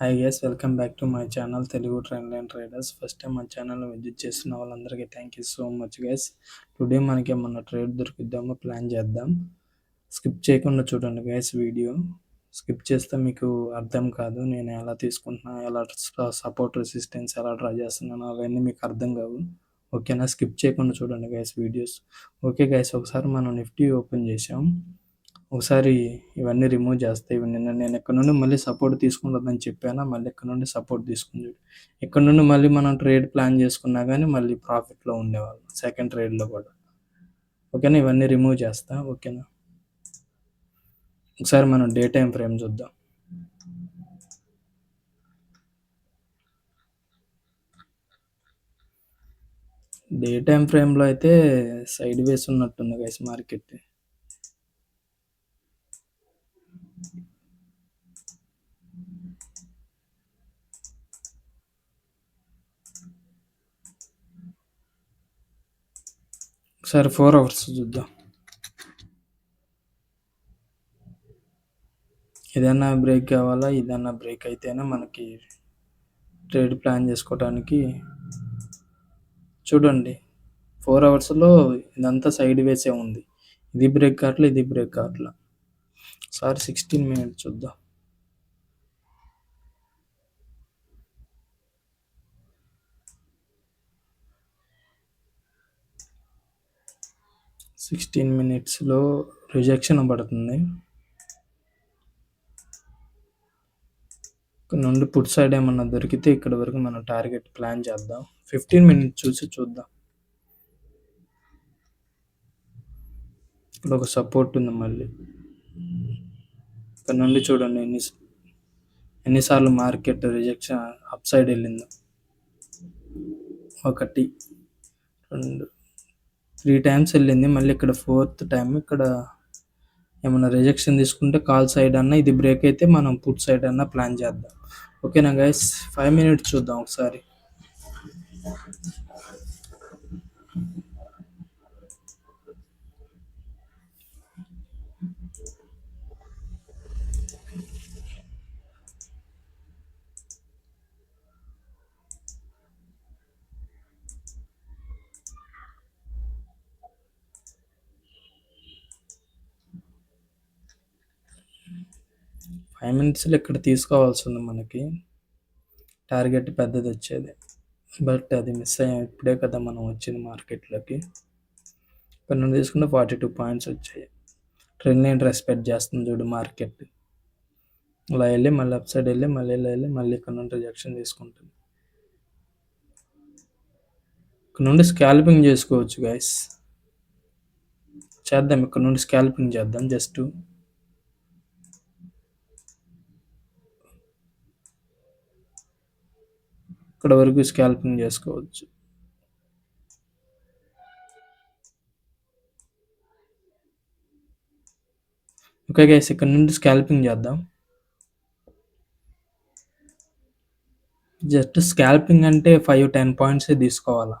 Hi guys welcome back to my channel Telugu trend line traders first time మా channel visit చేస్తున్న వాళ్ళందరికీ thank you so much guys today మనకి ఏమన్నా trade దొరికిద్దామో plan చేద్దాం. Skip చేయకుండా చూడండి గైస్ వీడియో స్కిప్ చేస్తే మీకు అర్థం కాదు నేను ఎలా తీసుకుంటున్నా ఎలా సపోర్ట్ రెసిస్టెన్స్ ఎలా డ్రా చేస్తున్నాను అవన్నీ మీకు అర్థం కావు. ఓకేనా స్కిప్ చేయకుండా చూడండి గైస్ వీడియోస్ ఓకే గైస్ ఒకసారి మనం నిఫ్టీ ఓపెన్ చేసాం ఒకసారి ఇవన్నీ రిమూవ్ చేస్తే ఇవి నిన్న నేను ఎక్కడి నుండి మళ్ళీ సపోర్ట్ తీసుకుంటుందని చెప్పాను? మళ్ళీ ఎక్కడి నుండి సపోర్ట్ తీసుకుంది ఎక్కడి నుండి మళ్ళీ మనం ట్రేడ్ ప్లాన్ చేసుకున్నా కానీ మళ్ళీ ప్రాఫిట్లో ఉండేవాళ్ళం సెకండ్ ట్రేడ్లో కూడా. ఓకేనా? ఇవన్నీ రిమూవ్ చేస్తా ఓకేనా? ఒకసారి మనం డే టైం ఫ్రేమ్ చూద్దాం. డే టైం ఫ్రేమ్లో అయితే సైడ్ వేస్ ఉన్నట్టుంది గైస్ మార్కెట్ ఒకసారి ఫోర్ అవర్స్ చూద్దాం. ఏదైనా బ్రేక్ కావాలా? ఏదైనా బ్రేక్ అయితేనే మనకి ట్రేడ్ ప్లాన్ చేసుకోవడానికి చూడండి. ఫోర్ అవర్స్లో ఇదంతా సైడ్ వేసే ఉంది. ఇది బ్రేక్ కావట్లే ఇది బ్రేక్ కావట్లా. సార్ సిక్స్టీన్ మినిట్స్ చూద్దాం. సిక్స్టీన్ మినిట్స్లో రిజెక్షన్ పడుతుంది. ఇక్కడ నుండి పుట్ సైడ్ ఏమన్నా దొరికితే ఇక్కడ వరకు మనం టార్గెట్ ప్లాన్ చేద్దాం. ఫిఫ్టీన్ మినిట్స్ చూసి చూద్దాం. ఇక్కడ ఒక సపోర్ట్ ఉంది మళ్ళీ. ఇక్కడ నుండి చూడండి ఎన్ని ఎన్నిసార్లు మార్కెట్ రిజెక్షన్ అప్ సైడ్ వెళ్ళిందో. ఒకటి రెండు త్రీ టైమ్స్ వెళ్ళింది. మళ్ళీ ఇక్కడ ఫోర్త్ టైం ఇక్కడ ఏమైనా రిజెక్షన్ తీసుకుంటే కాల్ సైడ్ అన్న ఇది బ్రేక్ అయితే మనం పుట్ సైడ్ అన్న ప్లాన్ చేద్దాం. ఓకేనా గైస్ ఫైవ్ మినిట్స్ చూద్దాం ఒకసారి. ఫైవ్ మినిట్స్లో ఇక్కడ తీసుకోవాల్సి ఉంది మనకి. టార్గెట్ పెద్దది వచ్చేది. బట్ అది మిస్ అయ్యా. ఇప్పుడే కదా మనం వచ్చింది మార్కెట్లోకి ఇక్కడ నుండి తీసుకుంటే ఫార్టీ టూ పాయింట్స్ వచ్చాయి. ట్రెండ్ లైన్ రెస్పెక్ట్ చేస్తుంది చూడు మార్కెట్ అలా వెళ్ళి మళ్ళీ అప్ సైడ్ వెళ్ళి మళ్ళీ ఇలా వెళ్ళి మళ్ళీ ఇక్కడ నుండి రిజెక్షన్ తీసుకుంటుంది. ఇక్కడ నుండి స్కాల్పింగ్ చేసుకోవచ్చు గైస్ చేద్దాం. ఇక్కడ నుండి స్కాల్పింగ్ చేద్దాం. జస్ట్ ఇక్కడ వరకు స్కాల్పింగ్ చేసుకోవచ్చు. ఓకే గైస్ ఇక్కడ నుండి స్కాల్పింగ్ చేద్దాం. జస్ట్ స్కాల్పింగ్ అంటే ఫైవ్ టెన్ పాయింట్స్ తీసుకోవాలా?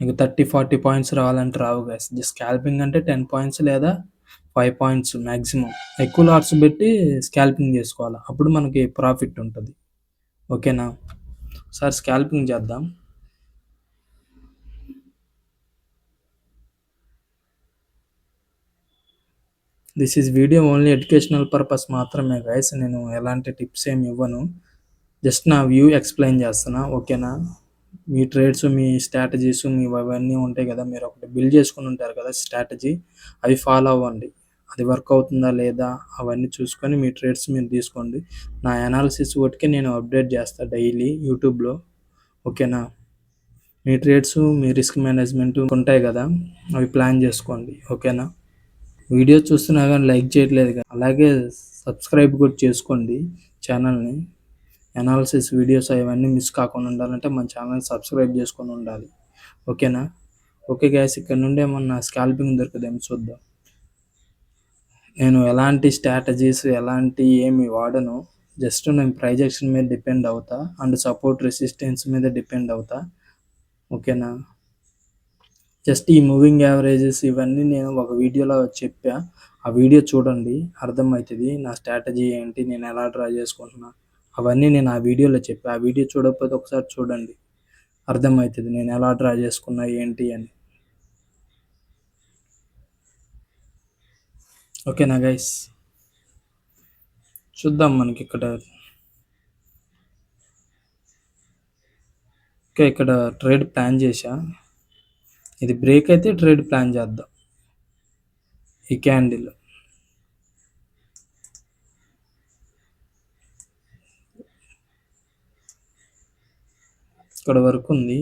మీకు థర్టీ ఫార్టీ పాయింట్స్ రావాలంటే రావు గైస్ జస్ట్ స్కాల్పింగ్ అంటే టెన్ పాయింట్స్ లేదా ఫైవ్ పాయింట్స్ మ్యాక్సిమం ఎక్కువ లాట్స్ పెట్టి స్కాల్పింగ్ చేసుకోవాలి? అప్పుడు మనకి ప్రాఫిట్ ఉంటుంది. ఓకేనా ఒకసారి స్కాల్పింగ్ చేద్దాం. This is video only educational purpose మాత్రమే గైస్ నేను ఎలాంటి టిప్స్ ఏమి ఇవ్వను. జస్ట్ నా వ్యూ ఎక్స్ప్లెయిన్ చేస్తున్నా. ఓకేనా మీ ట్రేడ్స్ మీ స్ట్రాటజీస్ మీ అవన్నీ ఉంటాయి కదా. మీరు ఒకటి బిల్డ్ చేసుకుని ఉంటారు కదా స్ట్రాటజీ అవి ఫాలో అవ్వండి. అది వర్క్ అవుతుందా లేదా అవన్నీ చూసుకొని మీ ట్రేడ్స్ మీరు తీసుకోండి. నా అనాలిసిస్ ఒకటికి నేను అప్డేట్ చేస్తాను డైలీ యూట్యూబ్లో. ఓకేనా? మీ ట్రేడ్స్ మీ రిస్క్ మేనేజ్మెంట్ ఉంటాయి కదా అవి ప్లాన్ చేసుకోండి. ఓకేనా? వీడియో చూస్తున్నా కానీ లైక్ చేయట్లేదు కదా. అలాగే సబ్స్క్రైబ్ కూడా చేసుకోండి ఛానల్ని. అనాలిసిస్ వీడియోస్ అవన్నీ మిస్ కాకుండా ఉండాలంటే మన ఛానల్ని సబ్స్క్రైబ్ చేసుకొని ఉండాలి. ఓకేనా? ఓకే గ్యాస్ ఇక్కడ నుండి ఏమన్నా స్కాల్పింగ్ దొరుకుదేమో చూద్దాం. నేను ఎలాంటి స్ట్రాటజీస్ ఎలాంటి ఏమి వాడను జస్ట్ నేను ప్రైజెక్షన్ మీద డిపెండ్ అవుతా అండ్ సపోర్ట్ రెసిస్టెన్స్ మీద డిపెండ్ అవుతా. ఓకేనా? జస్ట్ ఈ మూవింగ్ యావరేజెస్ ఇవన్నీ నేను ఒక వీడియోలో చెప్పా. ఆ వీడియో చూడండి అర్థమవుతుంది నా స్ట్రాటజీ ఏంటి నేను ఎలా డ్రా చేసుకుంటున్నా. అవన్నీ నేను ఆ వీడియోలో చెప్పా. ఆ వీడియో చూడకపోతే ఒకసారి చూడండి అర్థమవుతుంది నేను ఎలా డ్రా చేసుకున్నా ఏంటి అని. ఓకేనా గైస్? చూద్దాం మనకి ఇక్కడ. ఓకే ఇక్కడ ట్రేడ్ ప్లాన్ చేశా. ఇది బ్రేక్ అయితే ట్రేడ్ ప్లాన్ చేద్దాం. ఈ క్యాండిల్. ఇక్కడ వరకు ఉంది.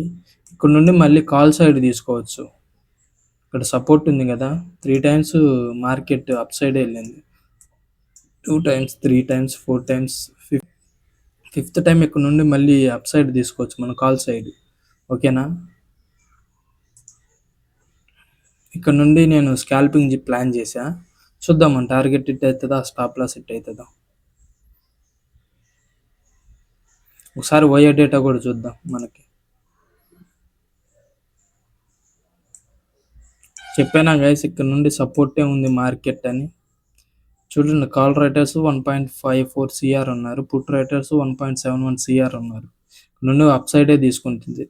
ఇక్కడ నుండి మళ్ళీ కాల్ సైడ్ తీసుకోవచ్చు. ఇక్కడ సపోర్ట్ ఉంది కదా. Three times market up side వెళ్ళింది. Two times three times four times fifth fifth time ఇక్కడ నుండి మళ్ళీ అప్ సైడ్ తీసుకోవచ్చు మన కాల్ సైడ్ ఓకేనా ఇక్కడ నుండి నేను స్కాల్పింగ్ ప్లాన్ చేశా. చూద్దాం మన టార్గెట్ ఇట్ అవుతుందా స్టాప్ లాస్ ఇట్ అవుతుందా? ఒకసారి ఓయో డేటా కూడా చూద్దాం మనకి. చెప్పానా గైస్ ఇక్కడ నుండి సపోర్టే ఉంది మార్కెట్ అని? చూడండి call writers one point five four CR ఉన్నారు put writers one point seven one CR ఉన్నారు. నుండి అప్ సైడే తీసుకుంటుంది.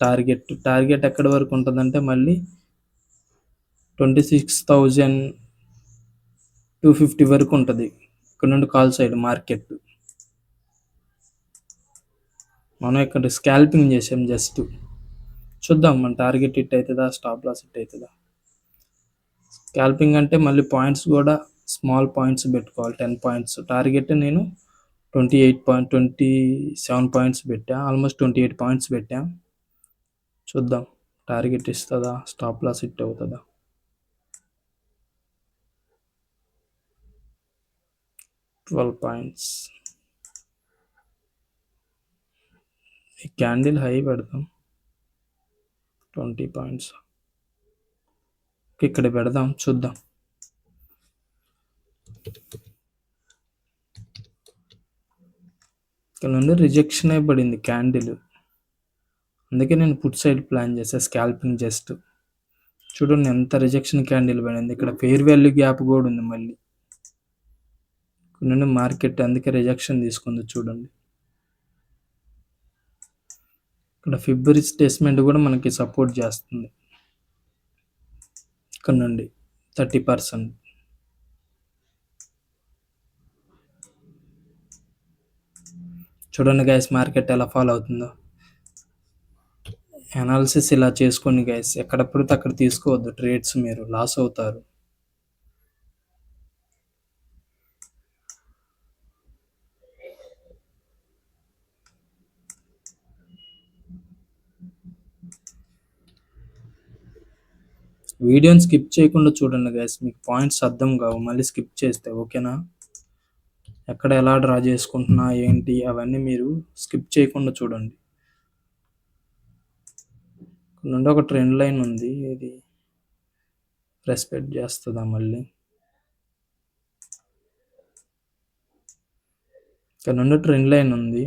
టార్గెట్ టార్గెట్ ఎక్కడి వరకు ఉంటుందంటే మళ్ళీ twenty six thousand two fifty వరకు ఉంటుంది. ఇక్కడ నుండి కాల్ సైడ్ మార్కెట్ మనం ఇక్కడ స్కాల్పింగ్ చేసాం జస్ట్ చూద్దాం మన టార్గెట్ ఇట్ అవుతుందా స్టాప్ లాస్ ఇట్ అవుతుందా? స్కాల్పింగ్ అంటే మళ్ళీ పాయింట్స్ కూడా స్మాల్ పాయింట్స్ పెట్టుకోవాలి. టెన్ పాయింట్స్ టార్గెట్ నేను twenty eight point twenty seven points పెట్టా. ఆల్మోస్ట్ ట్వంటీ ఎయిట్ పాయింట్స్ పెట్టా. చూద్దాం. టార్గెట్ ఇస్తుందా? స్టాప్ లాస్ హిట్ అవుతుందా? ట్వెల్వ్ పాయింట్స్ ఈ క్యాండిల్ హై పెడదాం. ట్వంటీ పాయింట్స్ ఇక్కడ పెడదాం చూద్దాం. ఇక్కడ నుండి రిజెక్షన్ అయిపడింది క్యాండిల్ అందుకే నేను పుట్ సైడ్ ప్లాన్ చేసా స్కాల్పింగ్ జస్ట్ చూడండి ఎంత రిజెక్షన్ క్యాండిల్ పడింది. ఇక్కడ ఫెయిర్ వాల్యూ గ్యాప్ కూడా ఉంది మళ్ళీ. ఇక్కడ నుండి మార్కెట్ అందుకే రిజెక్షన్ తీసుకుంది చూడండి. ఇక్కడ ఫిబ్రవరి స్టేట్మెంట్ కూడా మనకి సపోర్ట్ చేస్తుంది. ఇక్కడ నుండి థర్టీ పర్సెంట్. చూడండి గైస్ మార్కెట్ ఎలా ఫాలో అవుతుందో. అనాలిసిస్ ఇలా చేసుకోండి గైస్ ఎక్కడ పడితే అక్కడ తీసుకోవద్దు. ట్రేడ్స్ మీరు లాస్ అవుతారు. వీడియోని స్కిప్ చేయకుండా చూడండి గైస్ మీకు పాయింట్స్ అర్థం కావు. మళ్ళీ స్కిప్ చేస్తే ఓకేనా? ఎక్కడ ఎలా డ్రా చేసుకుంటున్నా ఏంటి అవన్నీ మీరు స్కిప్ చేయకుండా చూడండి. ఇక్కడ నుండి ఒక ట్రెండ్ లైన్ ఉంది. ఇది రెస్పెక్ట్ చేస్తుందా మళ్ళీ? ఇక్కడ నుండి ట్రెండ్ లైన్ ఉంది.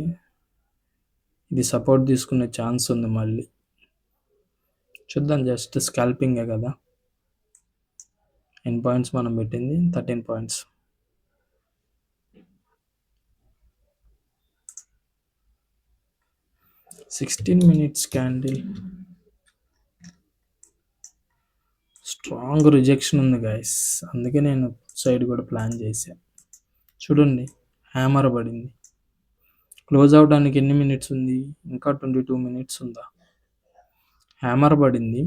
ఇది సపోర్ట్ తీసుకునే ఛాన్స్ ఉంది మళ్ళీ. చూద్దాం జస్ట్ స్కాల్పింగే కదా. ఎన్ పాయింట్స్ మనం పెట్టింది? Thirteen points. Sixteen minutes candle. Strong rejection ఉంది గైస్ అందుకే నేను సైడ్ కూడా ప్లాన్ చేశాను చూడండి హ్యామర్ పడింది. క్లోజ్ అవడానికి ఎన్ని మినిట్స్ ఉంది? ఇంకా ట్వంటీ టూ మినిట్స్ ఉందా? హ్యామర్ పడింది.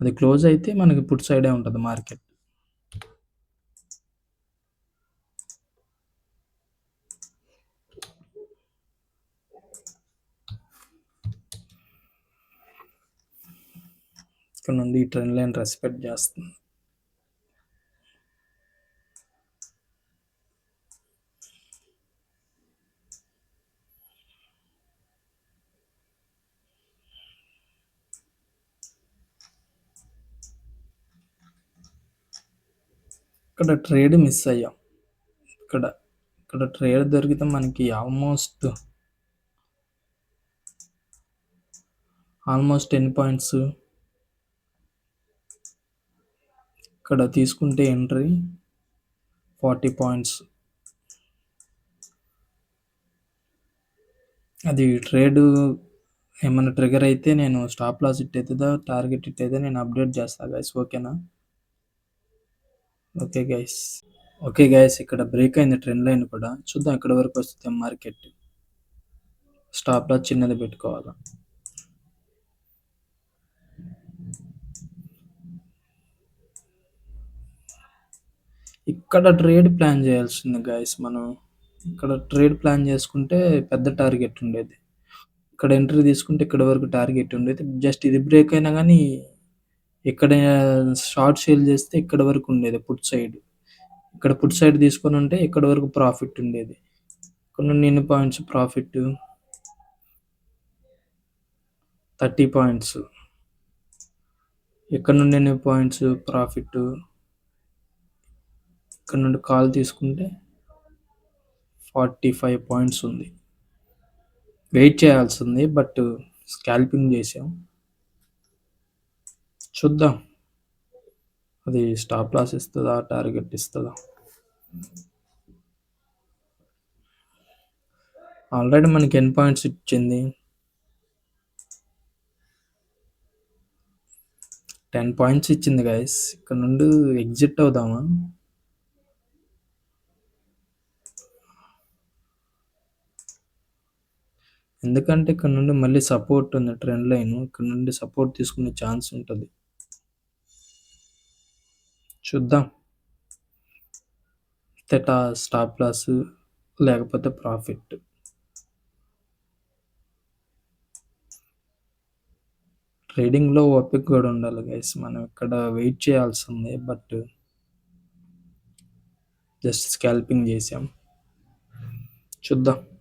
అది క్లోజ్ అయితే మనకి పుట్ సైడే ఉంటుంది మార్కెట్. ఇక్కడ నుండి ఈ ట్రెండ్ లైన్ రెస్పెక్ట్ చేస్తుంది. ఇక్కడ ట్రేడ్ మిస్ అయ్యాం. ఇక్కడ ఇక్కడ ట్రేడ్ దొరికితే మనకి ఆల్మోస్ట్ ఆల్మోస్ట్ టెన్ పాయింట్స్. ఇక్కడ తీసుకుంటే ఎంట్రీ ఫార్టీ పాయింట్స్. అది ట్రేడ్ ఏమైనా ట్రిగర్ అయితే నేను స్టాప్ లాస్ ఇట్ అవుతుందా టార్గెట్ ఇట్ అయితే నేను అప్డేట్ చేస్తాను గైస్ ఓకేనా? ఓకే గైస్ ఓకే గైస్ ఇక్కడ బ్రేక్ అయింది ట్రెండ్ లైన్ కూడా. చూద్దాం ఎక్కడి వరకు వస్తుంది మార్కెట్ స్టాప్ చిన్నది పెట్టుకోవాలి? ఇక్కడ ట్రేడ్ ప్లాన్ చేయాల్సింది గైస్ మనం. ఇక్కడ ట్రేడ్ ప్లాన్ చేసుకుంటే పెద్ద టార్గెట్ ఉండేది. ఇక్కడ ఎంట్రీ తీసుకుంటే ఇక్కడ వరకు టార్గెట్ ఉండేది. జస్ట్ ఇది బ్రేక్ అయినా కానీ ఇక్కడ షార్ట్ సేల్ చేస్తే ఇక్కడ వరకు ఉండేది పుట్ సైడ్ ఇక్కడ పుట్ సైడ్ తీసుకొని ఉంటే ఇక్కడ వరకు ప్రాఫిట్ ఉండేది. ఇక్కడ నుండి ఎన్ని పాయింట్స్ ప్రాఫిట్ థర్టీ పాయింట్స్ ఇక్కడ నుండి ఎన్ని పాయింట్స్ ప్రాఫిట్ ఇక్కడ నుండి కాల్ తీసుకుంటే ఫార్టీ ఫైవ్ పాయింట్స్ ఉంది. వెయిట్ చేయాల్సి ఉంది బట్ స్కాల్పింగ్ చేసాం. చూద్దాం. అది స్టాప్ లాస్ ఇస్తుందా? టార్గెట్ ఇస్తుందా? ఆల్రెడీ మనకి ఎన్ పాయింట్స్ ఇచ్చింది? టెన్ పాయింట్స్ ఇచ్చింది గైస్ ఇక్కడ నుండి ఎగ్జిట్ అవుదామా? ఎందుకంటే ఇక్కడ నుండి మళ్ళీ సపోర్ట్ ఉంది ట్రెండ్ లైన్ ఇక్కడ నుండి సపోర్ట్ తీసుకునే ఛాన్స్ ఉంటుంది. చూద్దాం. తెటా స్టాప్ లాస్ లేకపోతే ప్రాఫిట్. ట్రేడింగ్లో ఓపిక కూడా ఉండాలి గైస్ మనం ఇక్కడ వెయిట్ చేయాల్సిందే బట్ జస్ట్ స్కాల్పింగ్ చేసాం. చూద్దాం.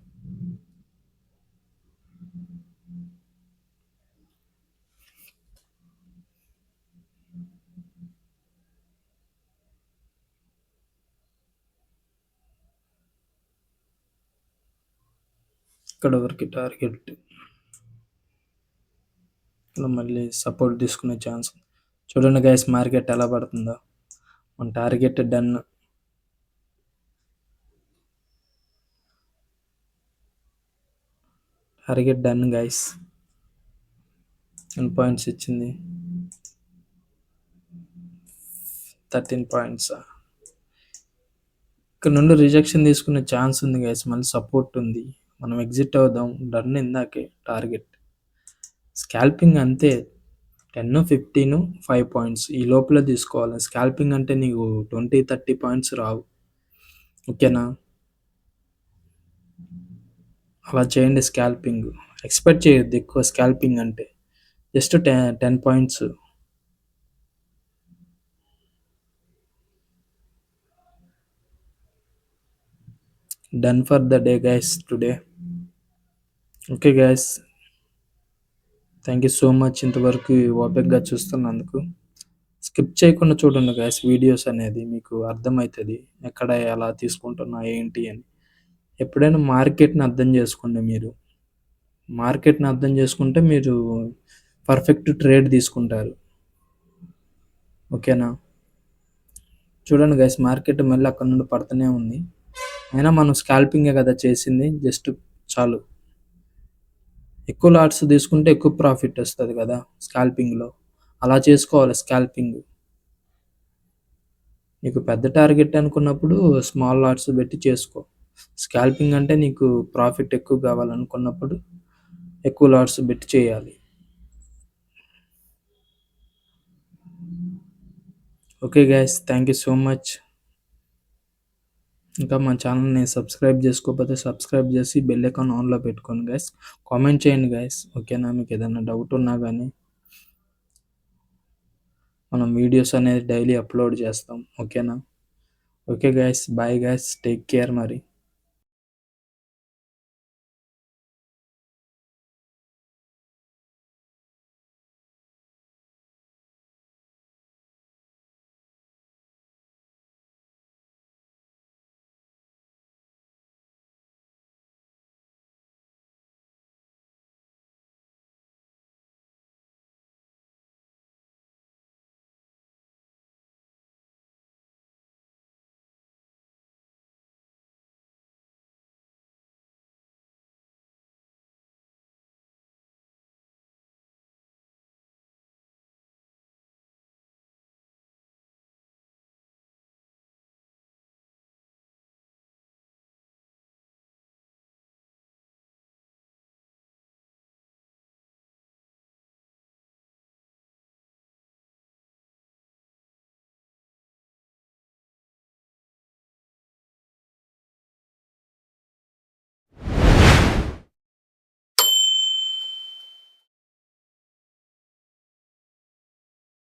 ఇక్కడ వరకు టార్గెట్. ఇలా మళ్ళీ సపోర్ట్ తీసుకునే ఛాన్స్ చూడండి గైస్ మార్కెట్ ఎలా పడుతుందో. మన target done. Target done guys ten points ఇచ్చింది? థర్టీన్ పాయింట్స్ ఇక్కడ నుండి రిజెక్షన్ తీసుకునే ఛాన్స్ ఉంది గైస్ మళ్ళీ సపోర్ట్ ఉంది. మనం ఎగ్జిట్ అవుదాం డన్ ఇందాకే టార్గెట్ స్కాల్పింగ్ అంతే టెన్ ఫిఫ్టీన్ ఫైవ్ పాయింట్స్ ఈ లోపల తీసుకోవాలి. స్కాల్పింగ్ అంటే నీకు ట్వంటీ థర్టీ పాయింట్స్ రావు. ఓకేనా అలా చేయండి స్కాల్పింగ్ ఎక్స్పెక్ట్ చేయొద్దు ఎక్కువ స్కాల్పింగ్ అంటే. Just ten ten points done for the day guys today okay guys thank you so much ఇంతవరకు ఓపెక్గా చూస్తున్నందుకు. స్కిప్ చేయకుండా చూడండి గ్యాస్ వీడియోస్ అనేది మీకు అర్థమవుతుంది. ఎక్కడ ఎలా తీసుకుంటున్నా ఏంటి అని. ఎప్పుడైనా మార్కెట్ని అర్థం చేసుకోండి మీరు. మార్కెట్ని అర్థం చేసుకుంటే మీరు పర్ఫెక్ట్ ట్రేడ్ తీసుకుంటారు. ఓకేనా చూడండి గ్యాస్ మార్కెట్ మళ్ళీ అక్కడ నుండి పడుతూనే ఉంది. అయినా మనం స్కాల్పింగే కదా చేసింది జస్ట్ చాలు. ఎక్కువ లాట్స్ తీసుకుంటే ఎక్కువ ప్రాఫిట్ వస్తుంది కదా స్కాల్పింగ్లో అలా చేసుకోవాలి స్కాల్పింగ్ నీకు పెద్ద టార్గెట్ అనుకున్నప్పుడు స్మాల్ లాట్స్ పెట్టి చేసుకో. స్కాల్పింగ్ అంటే నీకు ప్రాఫిట్ ఎక్కువ కావాలనుకున్నప్పుడు ఎక్కువ లాట్స్ పెట్టి చేయాలి. Okay guys thank you so much ఇంకా మా ఛానల్ని సబ్స్క్రైబ్ చేసుకోకపోతే సబ్స్క్రైబ్ చేసి బెల్ ఐకాన్ ఆన్లో పెట్టుకోండి గైస్ కామెంట్ చేయండి గైస్ ఓకేనా? మీకు ఏదైనా డౌట్ ఉన్నా కానీ మనం వీడియోస్ అనేది డైలీ అప్లోడ్ చేస్తాం. ఓకేనా? Okay guys bye guys take care మరి.